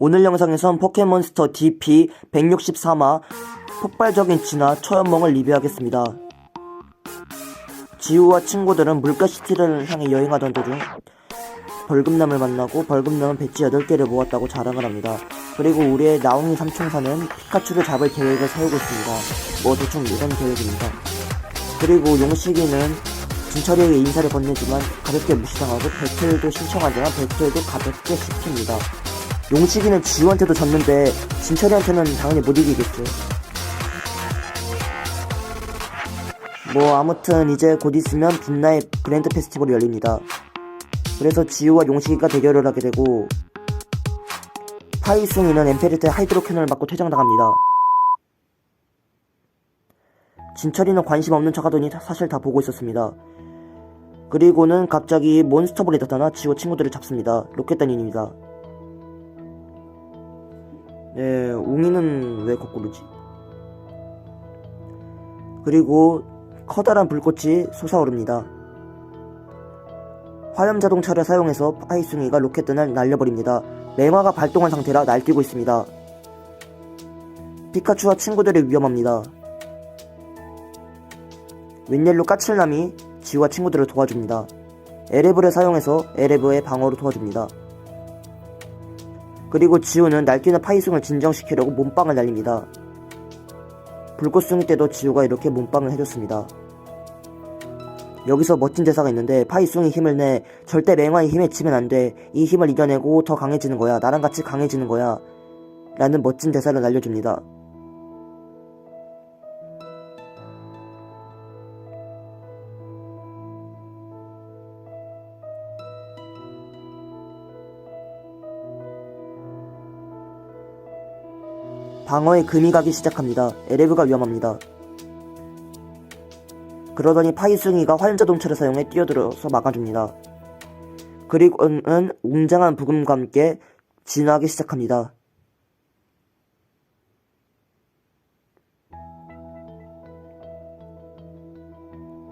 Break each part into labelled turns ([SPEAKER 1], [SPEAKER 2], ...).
[SPEAKER 1] 오늘 영상에선 포켓몬스터 DP 163화 폭발적인 진화 초연몽을 리뷰하겠습니다. 지우와 친구들은 물가시티를 향해 여행하던 도중 벌금남을 만나고 벌금남은 배지 8개를 모았다고 자랑을 합니다. 그리고 우리의 나옹이 삼총사는 피카츄를 잡을 계획을 세우고 있습니다. 뭐 대충 이런 계획입니다. 그리고 용식이는 진철이에게 인사를 건네지만 가볍게 무시당하고 배틀도 신청하지만 배틀도 가볍게 시킵니다. 용식이는 지우한테도 졌는데 진철이한테는 당연히 못 이기겠죠. 뭐 아무튼 이제 곧 있으면 빛나의 그랜드 페스티벌이 열립니다. 그래서 지우와 용식이가 대결을 하게 되고 파이숭이는 엠페리트 하이드로 캐논을 맞고 퇴장당합니다. 진철이는 관심 없는 척 하더니 사실 다 보고 있었습니다. 그리고는 갑자기 몬스터볼이 나타나 지우 친구들을 잡습니다. 로켓단인입니다. 네, 웅이는 왜 거꾸로지? 그리고 커다란 불꽃이 솟아오릅니다. 화염 자동차를 사용해서 파이숭이가 로켓단을 날려버립니다. 맹화가 발동한 상태라 날뛰고 있습니다. 피카츄와 친구들이 위험합니다. 웬일로 까칠남이 지우와 친구들을 도와줍니다. 에레브를 사용해서 에레브의 방어로 도와줍니다. 그리고 지우는 날뛰는 파이숭을 진정시키려고 몸빵을 날립니다. 불꽃숭이 때도 지우가 이렇게 몸빵을 해줬습니다. 여기서 멋진 대사가 있는데 파이숭이 힘을 내 절대 맹화의 힘에 지면 안 돼. 이 힘을 이겨내고 더 강해지는 거야. 나랑 같이 강해지는 거야. 라는 멋진 대사를 날려줍니다. 방어에 금이 가기 시작합니다. 에레브가 위험합니다. 그러더니 파이숭이가 화염자동차를 사용해 뛰어들어서 막아줍니다. 그리고는 웅장한 부금과 함께 진화하기 시작합니다.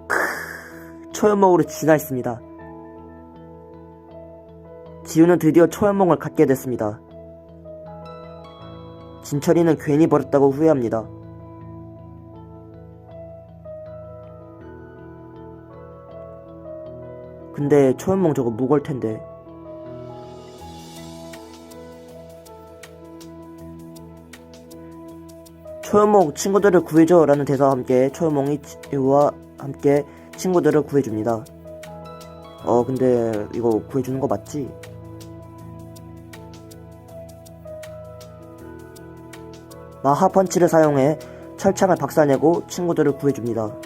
[SPEAKER 1] 크으, 초연몽으로 진화했습니다. 지우는 드디어 초연몽을 갖게 됐습니다. 진철이는 괜히 버렸다고 후회합니다. 근데 초연몽 저거 무거울 텐데. 초연몽 친구들을 구해줘 라는 대사와 함께 초연몽이 지우와 함께 친구들을 구해줍니다. 어 근데 이거 구해주는 거 맞지? 마하 펀치를 사용해 철창을 박살내고 친구들을 구해줍니다.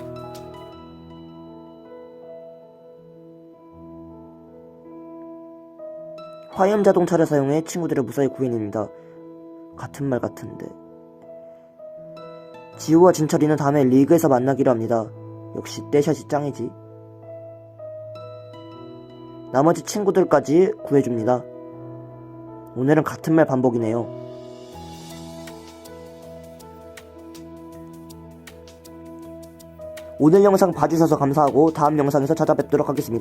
[SPEAKER 1] 화염 자동차를 사용해 친구들을 무사히 구해냅니다. 같은 말 같은데. 지우와 진철이는 다음에 리그에서 만나기로 합니다. 역시 떼샷이 짱이지. 나머지 친구들까지 구해줍니다. 오늘은 같은 말 반복이네요. 오늘 영상 봐주셔서 감사하고 다음 영상에서 찾아뵙도록 하겠습니다.